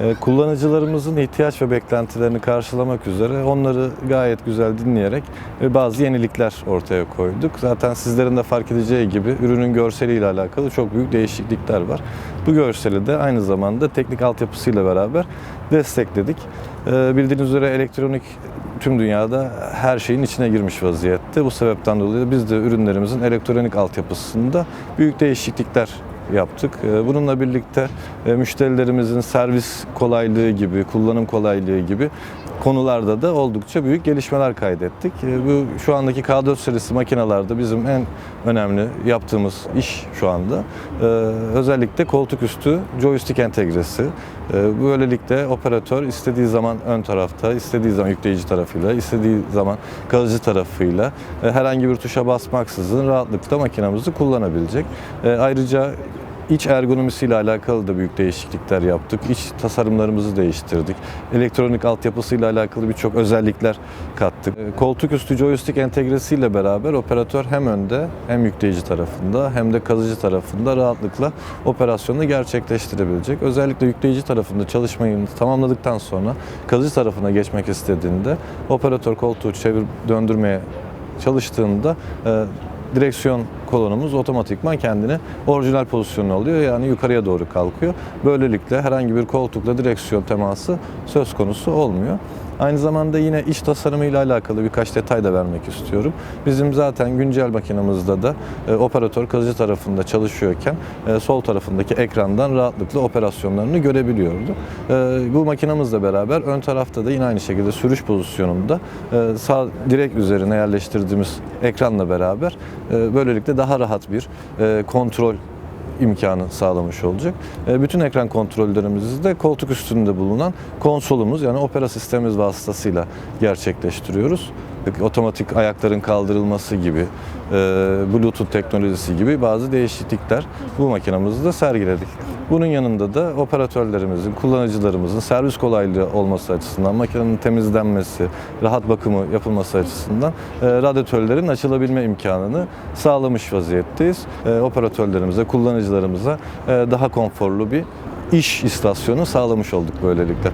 E, Kullanıcılarımızın ihtiyaç ve beklentilerini karşılamak üzere onları gayet güzel dinleyerek ve bazı yenilikler ortaya koyduk. Zaten sizlerin de fark edeceği gibi ürünün görseliyle alakalı çok büyük değişiklikler var. Bu görseli de aynı zamanda teknik altyapısıyla beraber destekledik. E, Bildiğiniz üzere elektronik tüm dünyada her şeyin içine girmiş vaziyette. Bu sebepten dolayı biz de ürünlerimizin elektronik altyapısında büyük değişiklikler yaptık. Ee, Bununla birlikte e, müşterilerimizin servis kolaylığı gibi, kullanım kolaylığı gibi konularda da oldukça büyük gelişmeler kaydettik. Ee, Bu şu andaki K4 serisi makinalarda bizim en önemli yaptığımız iş şu anda. Ee, Özellikle koltuk üstü joystick entegresi. Ee, Böylelikle operatör istediği zaman ön tarafta, istediği zaman yükleyici tarafıyla, istediği zaman kalıcı tarafıyla e, herhangi bir tuşa basmaksızın rahatlıkla makinamızı kullanabilecek. Ayrıca İç ergonomisiyle alakalı da büyük değişiklikler yaptık. İç tasarımlarımızı değiştirdik. Elektronik altyapısıyla alakalı birçok özellikler kattık. E, Koltuk üstü joystick entegresiyle beraber operatör hem önde hem yükleyici tarafında hem de kazıcı tarafında rahatlıkla operasyonu gerçekleştirebilecek. Özellikle yükleyici tarafında çalışmayı tamamladıktan sonra kazıcı tarafına geçmek istediğinde operatör koltuğu çevir döndürmeye çalıştığında e, direksiyon kolonumuz otomatikman kendini orijinal pozisyonuna alıyor. Yani yukarıya doğru kalkıyor. Böylelikle herhangi bir koltukla direksiyon teması söz konusu olmuyor. Aynı zamanda yine iç tasarımıyla alakalı birkaç detay da vermek istiyorum. Bizim zaten güncel makinamızda da e, operatör kazıcı tarafında çalışıyorken e, sol tarafındaki ekrandan rahatlıkla operasyonlarını görebiliyordu. E, bu makinamızla beraber ön tarafta da yine aynı şekilde sürüş pozisyonunda e, sağ direkt üzerine yerleştirdiğimiz ekranla beraber e, böylelikle daha rahat bir e, kontrol imkanı sağlamış olacak. E, Bütün ekran kontrollerimizi de koltuk üstünde bulunan konsolumuz yani opera sistemimiz vasıtasıyla gerçekleştiriyoruz. Otomatik ayakların kaldırılması gibi, e, Bluetooth teknolojisi gibi bazı değişiklikler bu makinamızda sergiledik. Bunun yanında da operatörlerimizin, kullanıcılarımızın servis kolaylığı olması açısından, makinenin temizlenmesi, rahat bakımı yapılması açısından e, radyatörlerin açılabilme imkanını sağlamış vaziyetteyiz. E, operatörlerimize, kullanıcılarımıza e, daha konforlu bir iş istasyonu sağlamış olduk böylelikle.